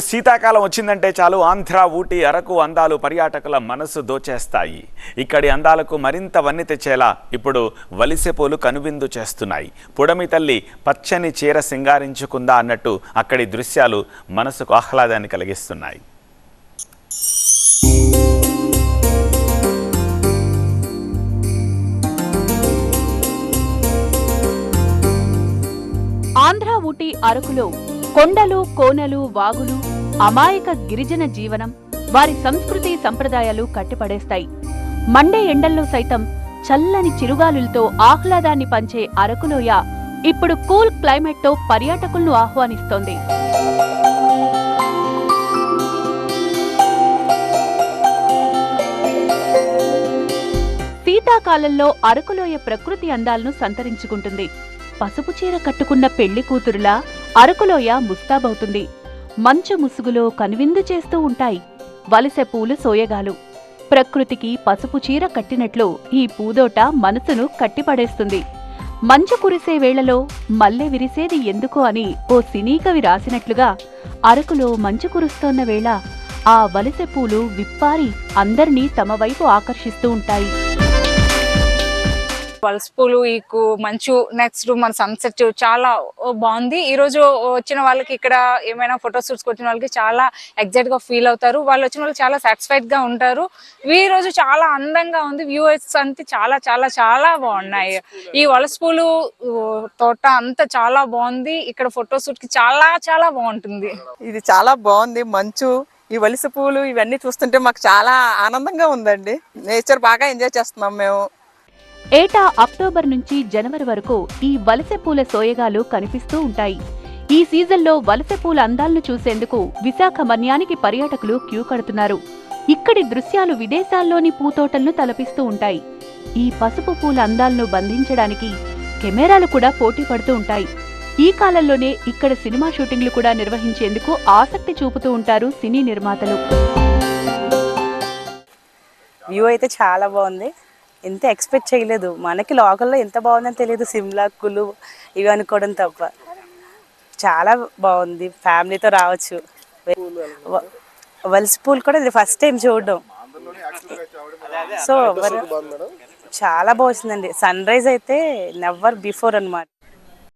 శీతాకాలం వచ్చిందంటే చాలు ఆంధ్ర ఊటీ అరకు అందాలు పర్యాటకుల మనసు దోచేస్తాయి. ఇక్కడి అందాలకు మరింత వన్ని తెచ్చేలా ఇప్పుడు వలిసెపోలు కనువిందు చేస్తున్నాయి. పుడమి తల్లి పచ్చని చీర సింగారించుకుందా అన్నట్టు అక్కడి దృశ్యాలు మనసుకు ఆహ్లాదాన్ని కలిగిస్తున్నాయి. ఆంధ్ర ఊటీ అరకులో కొండలు కోనలు వాగులు అమాయక గిరిజన జీవనం వారి సంస్కృతి సంప్రదాయాలు కట్టిపడేస్తాయి. మండే ఎండల్లో సైతం చల్లని చిరుగాలులతో ఆహ్లాదాన్ని పంచే అరకులోయ ఇప్పుడు కూల్ క్లైమేట్తో పర్యాటకులను ఆహ్వానిస్తోంది. శీతాకాలంలో అరకులోయ ప్రకృతి అందాలను సంతరించుకుంటుంది. పసుపు చీర కట్టుకున్న పెళ్ళి కూతురులా అరకులోయ ముస్తాబవుతుంది. మంచు ముసుగులో కనువిందు చేస్తూ ఉంటాయి. వలసె పూలు సోయగాలు. ప్రకృతికి పసుపు చీర కట్టినట్లు ఈ పూదోట మనసును కట్టిపడేస్తుంది. మంచు కురిసే వేళలో మల్లె విరిసేది ఎందుకు అని ఓ సినీ కవి రాసినట్లుగా అరకులో మంచు కురుస్తోన్న వేళ ఆ వలసె పూలు విప్పారి అందర్నీ తమ వైపు ఆకర్షిస్తూ ఉంటాయి. పల్స్పులు ఈకు మంచు నెక్స్ట్ మన సన్సెట్ చాలా బాగుంది. ఈ రోజు వచ్చిన వాళ్ళకి ఇక్కడ ఏమైనా ఫోటో షూట్స్ వచ్చిన వాళ్ళకి చాలా ఎగ్జైట్గా ఫీల్ అవుతారు. వాళ్ళు వచ్చిన వాళ్ళు చాలా సాటిస్ఫైడ్గా ఉంటారు. ఈ రోజు చాలా అందంగా ఉంది. వ్యూవర్స్ అంతే చాలా చాలా చాలా బాగున్నాయి. ఈ వలస పూలు తోట అంతా చాలా బాగుంది. ఇక్కడ ఫోటో షూట్కి చాలా చాలా బాగుంటుంది. ఇది చాలా బాగుంది. మంచు ఈ వలస పూలు ఇవన్నీ చూస్తుంటే మాకు చాలా ఆనందంగా ఉందండి. నేచర్ బాగా ఎంజాయ్ చేస్తున్నాం మేము. ఏటా అక్టోబర్ నుంచి జనవరి వరకు ఈ వలసె పూల సోయగాలు కనిపిస్తూ ఉంటాయి. ఈ సీజన్లో వలస పూల అందాలను చూసేందుకు విశాఖ మన్యానికి పర్యాటకులు క్యూ కడుతున్నారు. ఇక్కడి దృశ్యాలు విదేశాల్లోని పూతోటలను తలపిస్తూ ఉంటాయి. ఈ పసుపు పూల అందాలను బంధించడానికి కెమెరాలు కూడా పోటీ పడుతూ ఉంటాయి. ఈ కాలంలోనే ఇక్కడ సినిమా షూటింగ్లు కూడా నిర్వహించేందుకు ఆసక్తి చూపుతూ ఉంటారు సినీ నిర్మాతలు. వ్యూ అయితే చాలా బాగుంది. ఎంత ఎక్స్పెక్ట్ చేయలేదు. మనకి లోకల్లో ఎంత బాగుందని తెలియదు. సిమ్లా కులు ఇవి అనుకోవడం తప్ప. చాలా బాగుంది. ఫ్యామిలీతో రావచ్చు. వలస పూలు కూడా ఇది ఫస్ట్ టైం చూడడం. సో చాలా బాగుందండి సన్ రైజ్ అయితే నెవర్ బిఫోర్ అన్నమాట.